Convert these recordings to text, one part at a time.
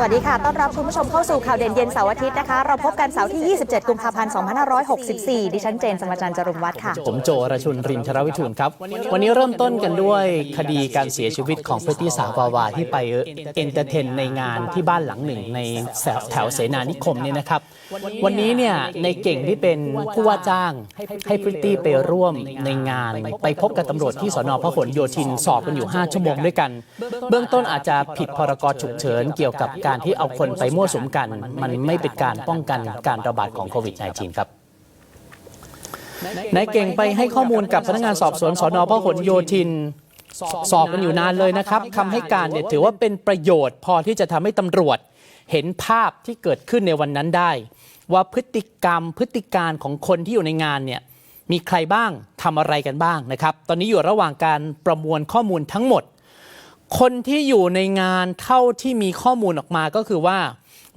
สวัสดีค่ะ ต้อนรับคุณผู้ชมเข้าสู่ข่าวเด่นเย็นเสาร์อาทิตย์นะคะ เราพบกันเสาร์ที่ 27 กุมภาพันธ์ 2564 ดิฉันเจนสมจันทร์จรุงวัฒน์ค่ะ ผมโจรชุนรินทรวิทูลครับ วันนี้เริ่มต้นกันด้วยคดีการเสียชีวิตของพฤติสาววาวาที่ไปเอนเตอร์เทนในงานที่บ้านหลังหนึ่งในแถวแถวเสนานิคมเนี่ยนะครับ วันนี้เนี่ยในเก่งที่เป็นผู้ว่าจ้างให้พริตตี้ไปร่วมในงาน ไปพบกับตำรวจที่สนพหลโยธินสอบกันอยู่ 5 ชั่วโมงด้วยกัน เบื้องต้นอาจจะผิดพรกฉุกเฉินเกี่ยวกับการที่เอาคนไปมั่วสุมกัน มันไม่เป็นการป้องกันการระบาดของโควิด -19 ครับนายเก่งไปให้ข้อมูลกับพนักงานสอบสวนสอนอพหลโยธินสอบกันอยู่นานเลยนะครับคำให้การเนี่ยถือว่าเป็นประโยชน์ พอที่จะทำให้ตำรวจเห็นภาพที่เกิดขึ้นในวันนั้นได้ ว่าพฤติกรรมพฤติการของคนที่อยู่ในงานเนี่ยมีใครบ้างทำอะไรกันบ้างนะครับ ตอนนี้อยู่ระหว่างการประมวลข้อมูลทั้งหมด คนที่อยู่ในงานเท่าที่มีข้อมูลออกมาก็คือว่า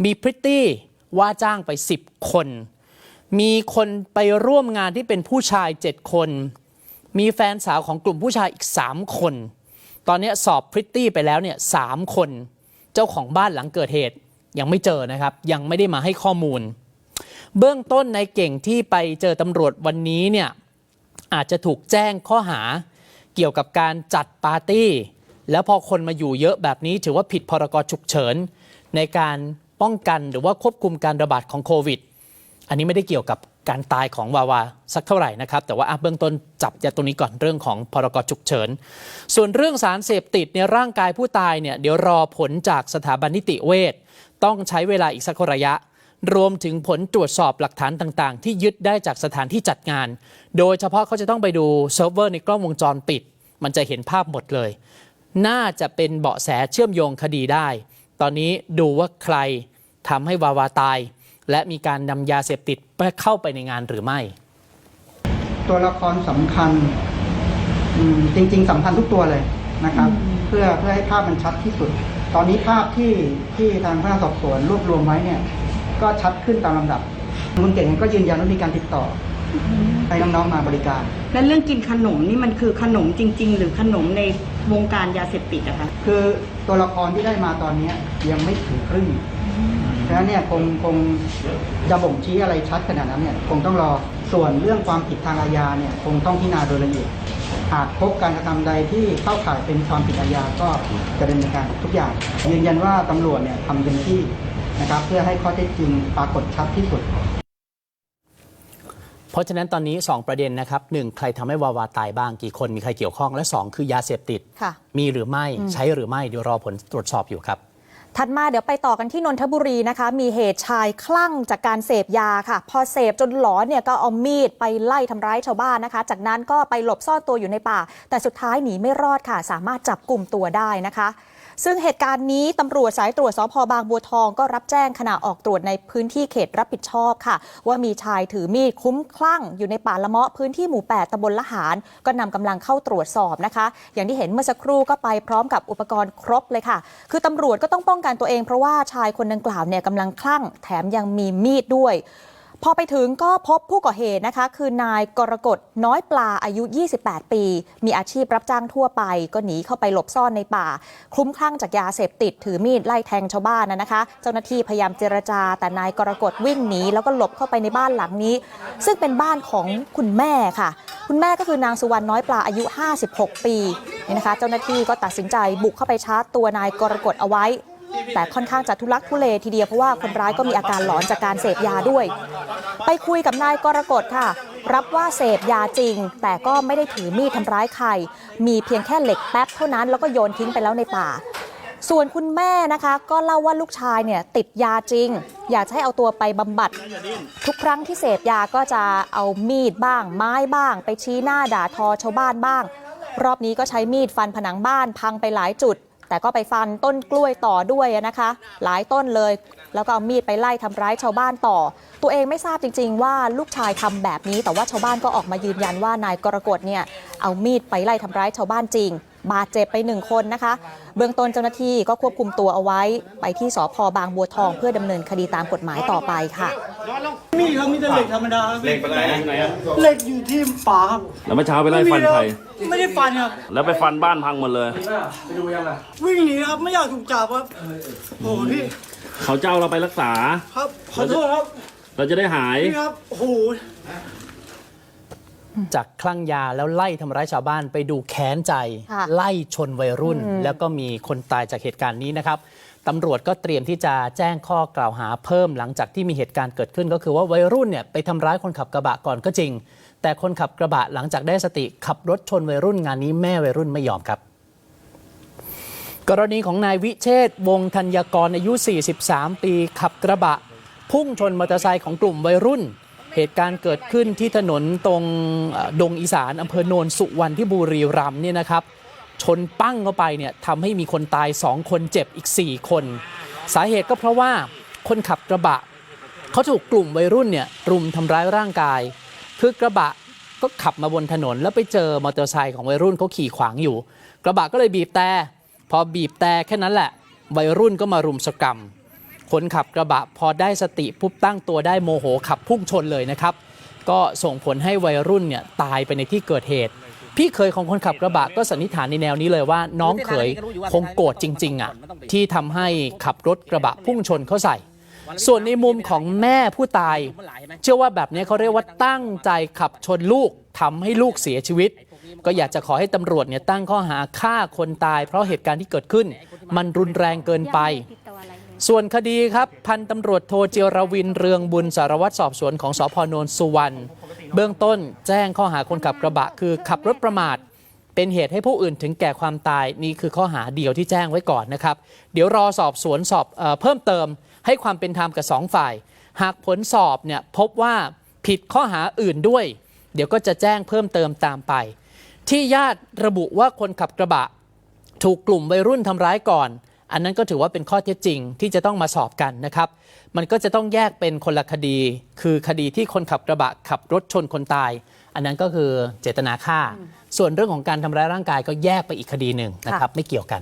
มีพริตตี้ว่าจ้างไป 10 คน มีคนไปร่วมงานที่เป็นผู้ชาย 7 คน มีแฟนสาวของกลุ่มผู้ชายอีก 3 คน ตอนนี้สอบพริตตี้ไปแล้วเนี่ยสามคน เจ้าของบ้านหลังเกิดเหตุยังไม่เจอนะครับ ยังไม่ได้มาให้ข้อมูล เบื้องต้นในเก่งที่ไปเจอตำรวจวันนี้เนี่ยอาจจะถูกแจ้งข้อหาเกี่ยวกับการจัดปาร์ตี้ แล้วพอคนมาอยู่เยอะแบบนี้ ถือว่าผิดพรกฉุกเฉิน ในการป้องกันหรือว่าควบคุมการระบาดของโควิด อันนี้ไม่ได้เกี่ยวกับการตายของวาวาสักเท่าไหร่นะครับ แต่ว่าเบื้องต้นจับยาตรงนี้ก่อนเรื่องของพรกฉุกเฉิน ส่วนเรื่องสารเสพติดในร่างกายผู้ตายเนี่ยเดี๋ยวรอผลจากสถาบันนิติเวชต้องใช้เวลาอีกสักระยะ รวมถึงผลตรวจสอบหลักฐานต่างๆ ที่ยึดได้จากสถานที่จัดงาน โดยเฉพาะเขาจะต้องไปดูเซิร์ฟเวอร์ในกล้องวงจรปิด มันจะเห็นภาพหมดเลย น่าจะเป็นเบาะแสเชื่อมโยงคดีได้ ตอนนี้ดูว่าใครทำให้วาวาตาย และมีการนำยาเสพติดเข้าไปในงานหรือไม่ ตัวละครสำคัญอืมจริง ๆสำคัญทุกตัวเลยนะครับ เพื่อเพื่อให้ภาพมันชัดที่สุด ตอนนี้ภาพที่ที่ทางพนักงานสอบสวนรวบรวมไว้เนี่ย ก็ชัดขึ้นตามลำดับคุณเก่งก็ยืนยันว่ามีการติดต่ออ ให้น้องๆมาบริการ แล้วเรื่องกินขนมนี่มันคือขนมจริง ๆ หรือขนมในวงการยาเสพติดอะคะ คือตัวละครที่ได้มาตอนนี้ยังไม่ถึงครึ่งฉะนั้นเนี่ยคงคงจะบ่งชี้อะไรชัดขนาดนั้นเนี่ยคงต้องรอส่วนเรื่องความผิดทางอาญาเนี่ยคงต้องพิจารณาโดยละเอียด หากพบการกระทำใดที่เข้าข่ายเป็นความผิดอาญาก็จะดำเนินการทุกอย่าง ยืนยันว่าตำรวจเนี่ยทำเต็มที่นะครับเพื่อให้ข้อเท็จจริงปรากฏชัดที่สุด เพราะฉะนั้นตอนนี้ 2 ประเด็นนะครับหนึ่งใครทำให้วาวาตายบ้างกี่คนมีใครเกี่ยวข้องและ 2 คือยาเสพติดค่ะมีหรือไม่ใช้หรือไม่เดี๋ยวรอผลตรวจสอบอยู่ครับ ถัดมาเดี๋ยวไปต่อกันที่นนทบุรีนะคะ มีเหตุชายคลั่งจากการเสพยาค่ะ พอเสพจนหลอนเนี่ยก็เอามีดไปไล่ทำร้ายชาวบ้านนะคะ จากนั้นก็ไปหลบซ่อนตัวอยู่ในป่า แต่สุดท้ายหนีไม่รอดค่ะ สามารถจับกลุ่มตัวได้นะคะ ซึ่งเหตุการณ์นี้ตำรวจสายตรวจสพบางบัวทองก็รับแจ้งขณะออกตรวจในพื้นที่เขตรับผิดชอบค่ะ ว่ามีชายถือมีดคุ้มคลั่งอยู่ในป่าละเมาะพื้นที่หมู่ 8ตำบลละหาร ก็นำกำลังเข้าตรวจสอบนะคะ อย่างที่เห็นเมื่อสักครู่ก็ไปพร้อมกับอุปกรณ์ครบเลยค่ะ คือตำรวจก็ต้องป้องกันตัวเองเพราะว่าชายคนดังกล่าวเนี่ยกำลังคลั่งแถมยังมีมีดด้วย พอไปถึงก็พบผู้ก่อเหตุนะคะ คือนายกรกฎน้อยปลาอายุ 28 ปี มีอาชีพรับจ้างทั่วไป ก็หนีเข้าไปหลบซ่อนในป่า คลุ้มคลั่งจากยาเสพติดถือมีดไล่แทงชาวบ้านนะนะคะ เจ้าหน้าที่พยายามเจรจา แต่นายกรกฎวิ่งหนีแล้วก็หลบเข้าไปในบ้านหลังนี้ ซึ่งเป็นบ้านของคุณแม่ค่ะ คุณแม่ก็คือนางสุวรรณน้อยปลาอายุ 56 ปีนี่นะคะ เจ้าหน้าที่ก็ตัดสินใจบุกเข้าไปชาร์จตัวนายกรกฎเอาไว้ แต่ค่อนข้างจะทุลักทุเลทีเดียวเพราะว่าคนร้ายก็มีอาการหลอนจากการเสพยาด้วย ไปคุยกับนายกรกฎค่ะ รับว่าเสพยาจริง แต่ก็ไม่ได้ถือมีดทำร้ายใคร มีเพียงแค่เหล็กแป๊บเท่านั้นแล้วก็โยนทิ้งไปแล้วในป่าส่วนคุณแม่นะคะก็เล่าว่าลูกชายเนี่ยติดยาจริง อยากให้เอาตัวไปบำบัด ทุกครั้งที่เสพยาก็จะเอามีดบ้าง ไม้บ้าง ไปชี้หน้าด่าทอชาวบ้านบ้าง รอบนี้ก็ใช้มีดฟันผนังบ้านพังไปหลายจุด แต่ก็ไปฟันต้นกล้วยต่อด้วยนะคะ หลายต้นเลย แล้วก็เอามีดไปไล่ทำร้ายชาวบ้านต่อ ตัวเองไม่ทราบจริง ๆ ว่าลูกชายทำแบบนี้ แต่ว่าชาวบ้านก็ออกมายืนยันว่านายกรกฎเนี่ยเอามีดไปไล่ทำร้ายชาวบ้านจริง บาดเจ็บไปหนึ่งคนนะคะ เบื้องต้นเจ้าหน้าที่ก็ควบคุมตัวเอาไว้ไปที่สพบางบัวทองเพื่อดำเนินคดีตามกฎหมายต่อไปค่ะ มีครับมีแต่เหล็กธรรมดาครับเหล็กเป็นไรไหนอะเหล็กอยู่ที่ฝาครับแล้วเมื่อเช้าไปไล่ฟันใคร ไม่ได้ฟันครับ แล้วไปฟันบ้านพังหมดเลย วิ่งหนีครับไม่อยากถูกจับครับโอ้โหพี่เขาเจ้าเราไปรักษา ครับขอโทษครับ เราจะได้หาย พี่ครับโอ้โห จากคลั่งยาแล้วไล่ทำร้ายชาวบ้านไปดูแค้นใจค่ะไล่ชนวัยรุ่น แล้วก็มีคนตายจากเหตุการณ์นี้นะครับตำรวจก็เตรียมที่จะแจ้งข้อกล่าวหาเพิ่มหลังจากที่มีเหตุการณ์เกิดขึ้น ก็คือว่าวัยรุ่นเนี่ยไปทำร้ายคนขับกระบะก่อนก็จริง แต่คนขับกระบะหลังจากได้สติขับรถชนวัยรุ่นงานนี้แม่วัยรุ่นไม่ยอมครับกรณีของนายวิเชษฐ์วงศ์ธัญกรอายุ 43 ปี ขับกระบะ พุ่งชนมอเตอร์ไซค์ของกลุ่มวัยรุ่น เหตุการณ์เกิดขึ้นที่ถนนตรงดงอีสานอำเภอโนนสุวรรณที่บุรีรัมย์เนี่ยนะครับ ชนปั้งเข้าไปเนี่ยทำให้มีคนตาย 2 คนเจ็บอีก 4 คน สาเหตุก็เพราะว่าคนขับกระบะเขาถูกกลุ่มวัยรุ่นเนี่ยรุมทำร้ายร่างกาย คือกระบะก็ขับมาบนถนนแล้วไปเจอมอเตอร์ไซค์ของวัยรุ่นเขาขี่ขวางอยู่ กระบะก็เลยบีบแต่พอบีบแต่แค่นั้นแหละ วัยรุ่นก็มารุมสกรรม คนขับกระบะพอได้สติปุ๊บตั้งตัวได้โมโหขับพุ่งชนเลยนะครับ ก็ส่งผลให้วัยรุ่นเนี่ยตายไปในที่เกิดเหตุ พี่เคยของคนขับกระบะก็สันนิษฐานในแนวนี้เลยว่า น้องเขยคงโกรธจริงๆอะที่ทำให้ขับรถกระบะพุ่งชนเขาใส่ ส่วนในมุมของแม่ผู้ตาย เชื่อว่าแบบนี้เขาเรียกว่าตั้งใจขับชนลูกทำให้ลูกเสียชีวิตก็อยากจะขอให้ตำรวจเนี่ยตั้งข้อหาฆ่าคนตาย เพราะเหตุการณ์ที่เกิดขึ้น มันรุนแรงเกินไป ส่วนคดีครับ พันตำรวจโทเจียรวินเรืองบุญสารวัตรสอบสวนของสพนนสุวรรณเบื้องต้นแจ้งข้อหาคนขับกระบะ คือขับรถประมาท เป็นเหตุให้ผู้อื่นถึงแก่ความตายนี่คือข้อหาเดียวที่แจ้งไว้ก่อนนะครับ เดี๋ยวรอสอบสวนสอบเออเพิ่มเติม ให้ความเป็นธรรมกับสองฝ่าย หากผลสอบเนี่ยพบว่าผิดข้อหาอื่นด้วย เดี๋ยวก็จะแจ้งเพิ่มเติมตามไป ที่ญาติระบุว่าคนขับกระบะ ถูกกลุ่มวัยรุ่นทำร้ายก่อน อันนั้นก็ถือว่าเป็นข้อเท็จจริงที่จะต้องมาสอบกันนะครับ มันก็จะต้องแยกเป็นคนละคดี คือคดีที่คนขับกระบะขับรถชนคนตาย อันนั้นก็คือเจตนาฆ่า ส่วนเรื่องของการทำร้ายร่างกายก็แยกไปอีกคดีหนึ่งนะครับ ไม่เกี่ยวกัน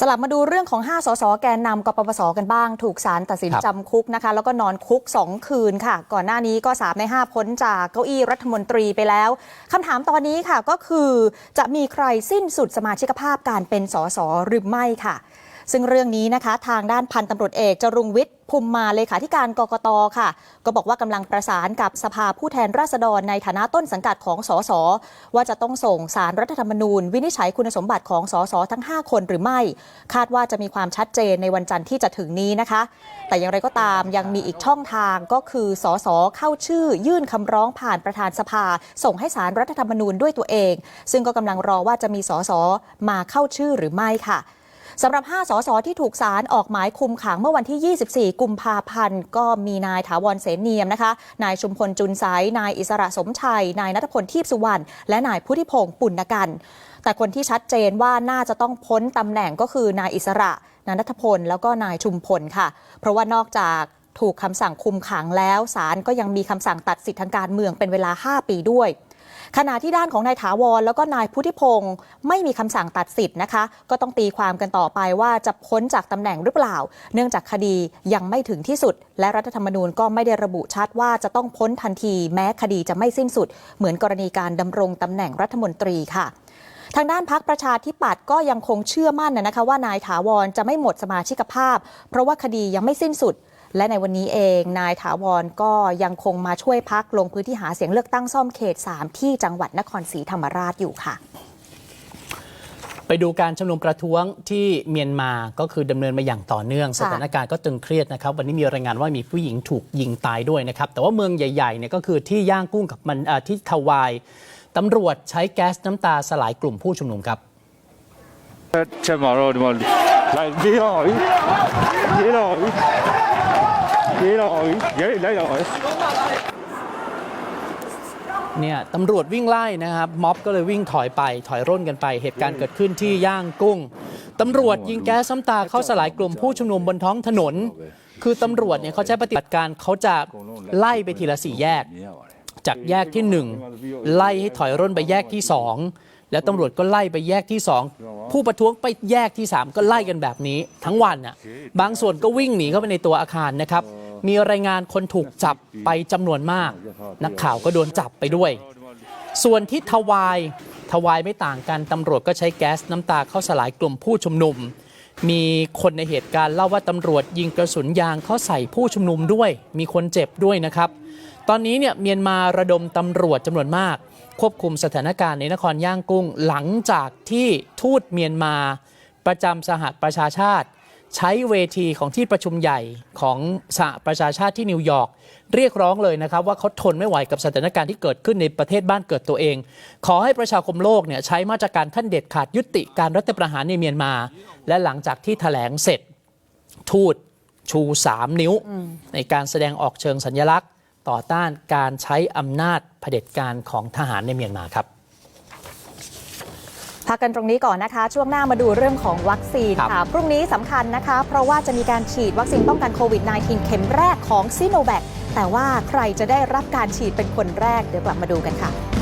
สลับมาดูเรื่องของ 5 สส แกนนำกปปส กันบ้าง ถูกศาลตัดสินครับจำคุกนะคะ แล้วก็นอนคุก 2 คืนค่ะ ก่อนหน้านี้ก็ 3 ใน 5 พ้นจากเก้าอี้รัฐมนตรีไปแล้วคำถามตอนนี้ค่ะก็คือ จะมีใครสิ้นสุดสมาชิกภาพการเป็นสสหรือไม่ค่ะ ซึ่งเรื่องนี้นะคะ ทางด้านพันตำรวจเอกจรุงวิทย์ภูมิมาเลขาธิการกกตค่ะ ก็บอกว่ากำลังประสานกับสภาผู้แทนราษฎรในฐานะต้นสังกัดของสสว่าจะต้องส่งสารรัฐธรรมนูญ วินิจฉัยคุณสมบัติของสสทั้ง 5 คนหรือไม่ คาดว่าจะมีความชัดเจนในวันจันทร์ที่จะถึงนี้นะคะ แต่อย่างไรก็ตามยังมีอีกช่องทางก็คือสสเข้าชื่อ ยื่นคำร้องผ่านประธานสภา ส่งให้สารรัฐธรรมนูญด้วยตัวเอง ซึ่งก็กำลังรอว่าจะมีสสมาเข้าชื่อหรือไม่ค่ะ สำหรับ 5 สสที่ถูกศาลออกหมายคุมขังเมื่อวันที่ 24 กุมภาพันธ์ก็มีนายถาวรเสนเนียมนะคะ นายชุมพลจุนสายนายอิสระสมชัย นายนัทพลทีพสุวรรณ และนายพุทธิพงศ์ปุณกันแต่คนที่ชัดเจนว่าน่าจะต้องพ้นตำแหน่งก็คือนายอิสระนายนัทพล แล้วก็นายชุมพลค่ะ เพราะว่านอกจากถูกคำสั่งคุมขังแล้วศาลก็ยังมีคำสั่งตัดสิทธิทางการเมืองเป็นเวลา 5 ปีด้วย ขณะที่ด้านของนายถาวรแล้วก็นายพุทธิพงศ์ไม่มีคำสั่งตัดสิทธิ์นะคะ ก็ต้องตีความกันต่อไปว่าจะพ้นจากตำแหน่งหรือเปล่า เนื่องจากคดียังไม่ถึงที่สุด และรัฐธรรมนูญก็ไม่ได้ระบุชัดว่าจะต้องพ้นทันที แม้คดีจะไม่สิ้นสุด เหมือนกรณีการดำรงตำแหน่งรัฐมนตรีค่ะทางด้านพักประชาธิปัตย์ก็ยังคงเชื่อมั่นนะคะว่านายถาวรจะไม่หมดสมาชิกภาพ เพราะว่าคดียังไม่สิ้นสุด และในวันนี้เองนายถาวรก็ยังคงมาช่วยพักลงพื้นที่หาเสียงเลือกตั้งซ่อมเขต 3 ที่จังหวัดนครศรีธรรมราชอยู่ค่ะ ไปดูการชุมนุมประท้วงที่เมียนมาก็คือดำเนินมาอย่างต่อเนื่อง สถานการณ์ก็ตึงเครียดนะครับ วันนี้มีรายงานว่ามีผู้หญิงถูกยิงตายด้วยนะครับ แต่ว่าเมืองใหญ่ๆเนี่ยก็คือที่ย่างกุ้งกับมันที่ทวายตำรวจใช้แก๊สน้ำตาสลายกลุ่มผู้ชุมนุมครับเชมารอดมันไหลพี่หน่อยพี่หน่อย นี่เราออกเดี๋ย rồi, dễ dễ rồi. เนี่ยตำรวจวิ่งไล่นะครับม็อบก็เลยวิ่งถอยไปถอยร่นกันไป เหตุการณ์เกิดขึ้นที่ย่างกุ้งตำรวจยิงแก๊สซ้ำตาเข้าสลายกลุ่มผู้ชุมนุมบนท้องถนน คือตำรวจเนี่ยเขาใช้ปฏิบัติการเขาจะไล่ไปทีละสี่แยก จากแยกที่ 1 ไล่ให้ถอยร่นไปแยกที่ 2 แล้วตำรวจก็ไล่ไปแยกที่ 2 ผู้ประท้วงไปแยกที่ 3 ก็ไล่กันแบบนี้ ทั้งวันน่ะบางส่วนก็วิ่งหนีเข้าไปในตัวอาคารนะครับ มีรายงานคนถูกจับไปจำนวนมาก นักข่าวก็โดนจับไปด้วย ส่วนที่ทวายทวายไม่ต่างกันตำรวจก็ใช้แก๊สน้ำตาเข้าสลายกลุ่มผู้ชุมนุม มีคนในเหตุการณ์เล่าว่าตำรวจยิงกระสุนยางเข้าใส่ผู้ชุมนุมด้วย มีคนเจ็บด้วยนะครับ ตอนนี้เนี่ยเมียนมาระดมตำรวจจำนวนมาก ควบคุมสถานการณ์ในนครย่างกุ้ง หลังจากที่ทูตเมียนมา ประจำสหประชาชาติ ใช้เวทีของที่ประชุมใหญ่ของสหประชาชาติที่นิวยอร์กเรียกร้องเลยนะครับ ว่าเขาทนไม่ไหวกับสถานการณ์ที่เกิดขึ้นในประเทศบ้านเกิดตัวเอง ขอให้ประชาคมโลกเนี่ยใช้มาตรการขั้นเด็ดขาดยุติการรัฐประหารในเมียนมา และหลังจากที่แถลงเสร็จ ทูตชู 3 นิ้ว ในการแสดงออกเชิงสัญลักษณ์ ต่อต้านการใช้อำนาจเผด็จการของทหารในเมียนมาครับ พักกันตรงนี้ก่อนนะคะ ช่วงหน้ามาดูเรื่องของวัคซีนครับค่ะ พรุ่งนี้สำคัญนะคะ เพราะว่าจะมีการฉีดวัคซีนป้องกันโควิด -19 เข็มแรกของซิโนแวคแต่ว่าใครจะได้รับการฉีดเป็นคนแรกเดี๋ยวกลับมาดูกันค่ะ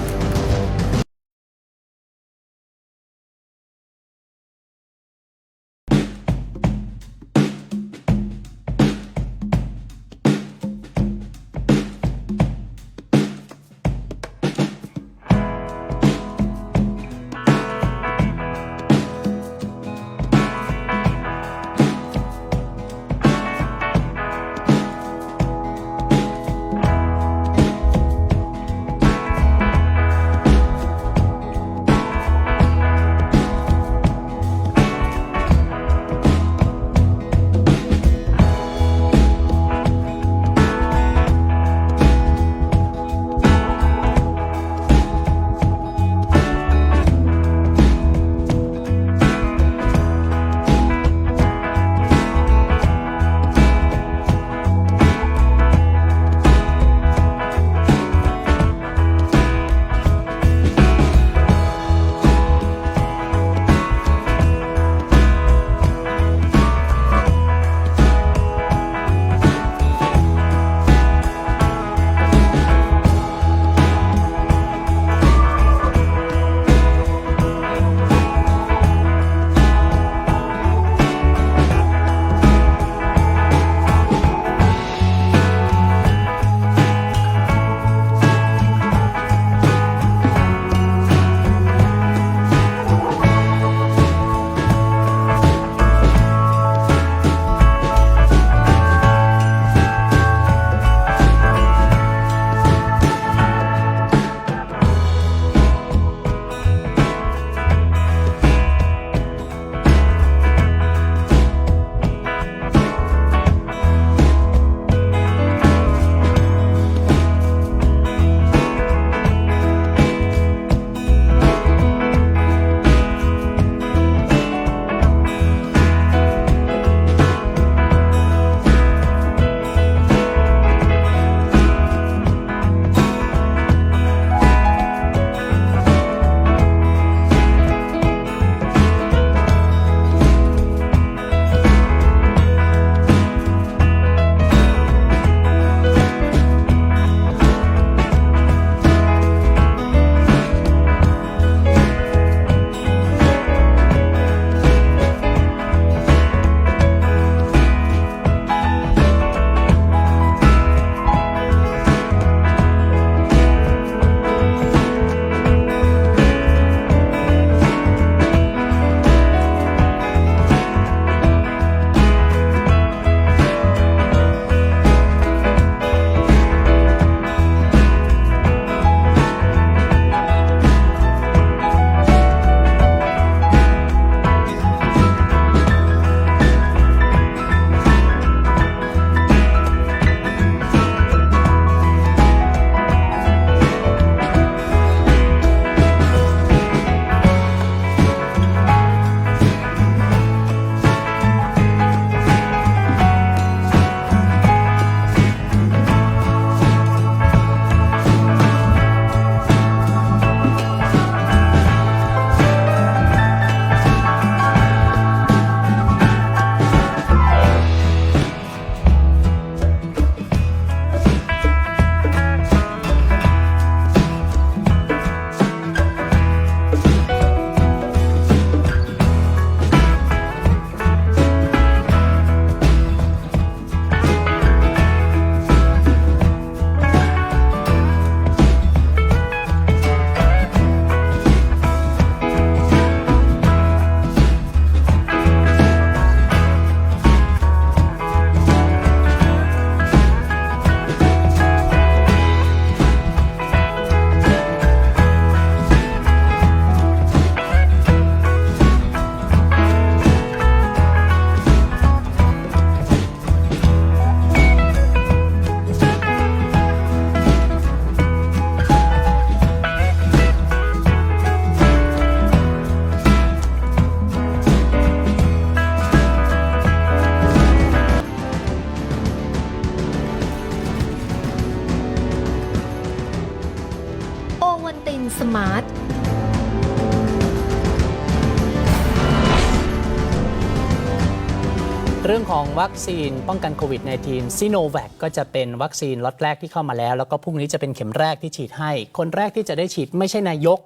วัคซีนป้องกันโควิด -19 ซีโนแวคก็จะเป็นวัคซีนล็อตแรกที่เข้ามาแล้ว แล้วก็พรุ่งนี้จะเป็นเข็มแรกที่ฉีดให้ คนแรกที่จะได้ฉีดไม่ใช่นายก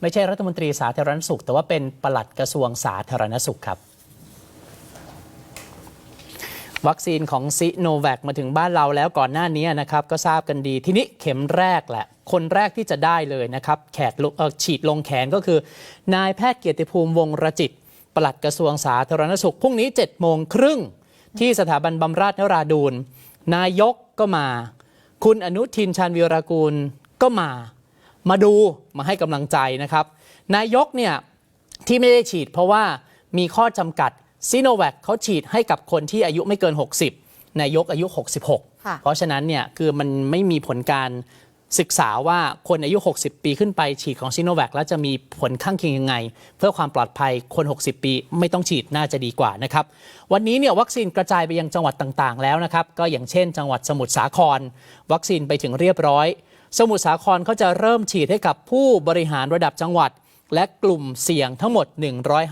ไม่ใช่รัฐมนตรีสาธารณสุข แต่ว่าเป็นปลัดกระทรวงสาธารณสุขครับวัคซีนของซิโนแวคมาถึงบ้านเราแล้วก่อนหน้านี้นะครับ ก็ทราบกันดีทีนี้เข็มแรกแหละ คนแรกที่จะได้เลยนะครับแขกฉีดลงแขนก็คือ นายแพทย์เกียรติภูมิวงรจิตปลัดกระทรวงสาธารณสุขพรุ่งนี้7จ็ดโมงครึ่ง ที่สถาบันบำราศนราดูนนายกก็มา คุณอนุทินชาญวีรกูลก็มา มาดูมาให้กำลังใจนะครับ นายกเนี่ยที่ไม่ได้ฉีดเพราะว่ามีข้อจำกัดซีโนแวคเขาฉีดให้กับคนที่อายุไม่เกิน 60 นายกอายุค่ะ66 เพราะฉะนั้นเนี่ยคือมันไม่มีผลการ ศึกษาว่าคนอายุ 60 ปีขึ้นไปฉีดของซีโนแวคแล้วจะมีผลข้างเคียงยังไง เพื่อความปลอดภัยคน 60 ปีไม่ต้องฉีดน่าจะดีกว่านะครับ วันนี้เนี่ยวัคซีนกระจายไปยังจังหวัดต่างๆ แล้วนะครับ ก็อย่างเช่น จังหวัดสมุทรสาคร วัคซีนไปถึงเรียบร้อย สมุทรสาครเขาจะเริ่มฉีดให้กับผู้บริหารระดับจังหวัด และกลุ่มเสี่ยงทั้งหมด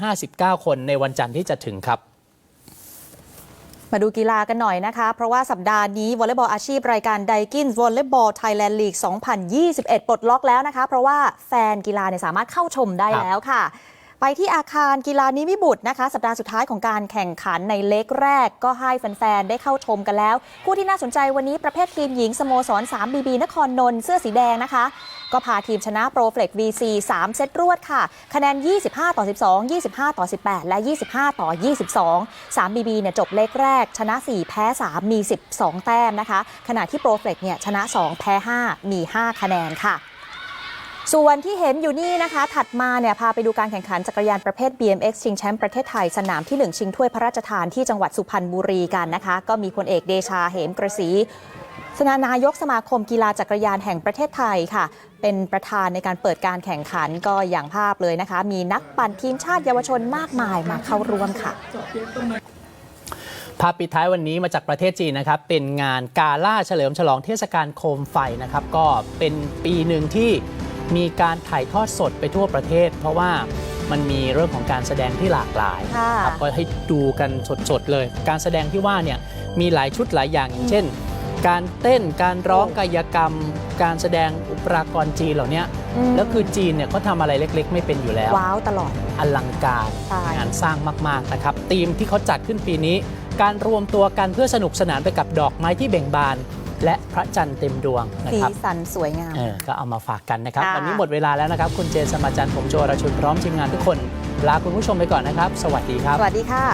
159 คนในวันจันทร์ที่จะถึงครับ มาดูกีฬากันหน่อยนะคะ เพราะว่าสัปดาห์นี้วอลเลย์บอลอาชีพรายการไดกินวอลเลย์บอลไทยแลนด์ลีก 2021 ปลดล็อกแล้วนะคะ เพราะว่าแฟนกีฬาเนี่ยสามารถเข้าชมได้แล้วค่ะ ไปที่อาคารกีฬานิมิบุตรนะคะ สัปดาห์สุดท้ายของการแข่งขันในเล็กแรก ก็ให้แฟนๆได้เข้าชมกันแล้ว คู่ที่น่าสนใจวันนี้ประเภททีมหญิงสโมสร3 BB นครนนท์เสื้อสีแดงนะคะ ก็พาทีมชนะโปรเฟล็ก VC 3 เซตรวดค่ะ คะแนน 25 ต่อ 12 25 ต่อ 18 และ 25 ต่อ 22 3 BB เนี่ยจบเล็กแรก ชนะ 4 แพ้ 3 มี 12 แต้มนะคะ ขณะที่โปรเฟล็กเนี่ยชนะ 2 แพ้ 5 มี 5 คะแนนค่ะส่วนที่เห็นอยู่นี่นะคะ ถัดมาเนี่ยพาไปดูการแข่งขันจักรยานประเภท BMX ชิงแชมป์ประเทศไทย สนามที่ 1 ชิงถ้วยพระราชทานที่จังหวัดสุพรรณบุรีกันนะคะ ก็มีพลเอกเดชาเหมกระสีสนานายกสมาคมกีฬาจักรยานแห่งประเทศไทยค่ะ เป็นประธานในการเปิดการแข่งขันก็อย่างภาพเลยนะคะ มีนักปั่นทีมชาติเยาวชนมากมายมาเข้าร่วมค่ะภาพปิดท้ายวันนี้มาจากประเทศจีนนะครับ เป็นงานกาล่าเฉลิมฉลองเทศกาลโคมไฟนะครับ ก็เป็นปีหนึ่งที่มีการถ่ายทอดสดไปทั่วประเทศ เพราะว่ามันมีเรื่องของการแสดงที่หลากหลายค่ะครับก็ให้ดูกันสดๆเลย การแสดงที่ว่าเนี่ยมีหลายชุดหลายอย่างอย่างเช่น การเต้นการร้องกายกรรม การแสดงอุปรากรจีนเหล่านี้อืมแล้วคือจีนเนี่ยเขาทำอะไรเล็ก ๆ ไม่เป็นอยู่แล้ว ว้าวตลอด อลังการใช่งานสร้างมาก ๆ นะครับธีมที่เขาจัดขึ้นปีนี้ การรวมตัวกันเพื่อสนุกสนานไปกับดอกไม้ที่เบ่งบาน และพระจันทร์เต็มดวงนะสีครับสันสวยงามเออก็เอามาฝากกันนะครับค่ะวันนี้หมดเวลาแล้วนะครับ คุณเจนสมมาจันทร์ผมโจอรชุนพร้อมทีมงานทุกคนลาคุณผู้ชมไปก่อนนะครับ สวัสดีครับ สวัสดีค่ะ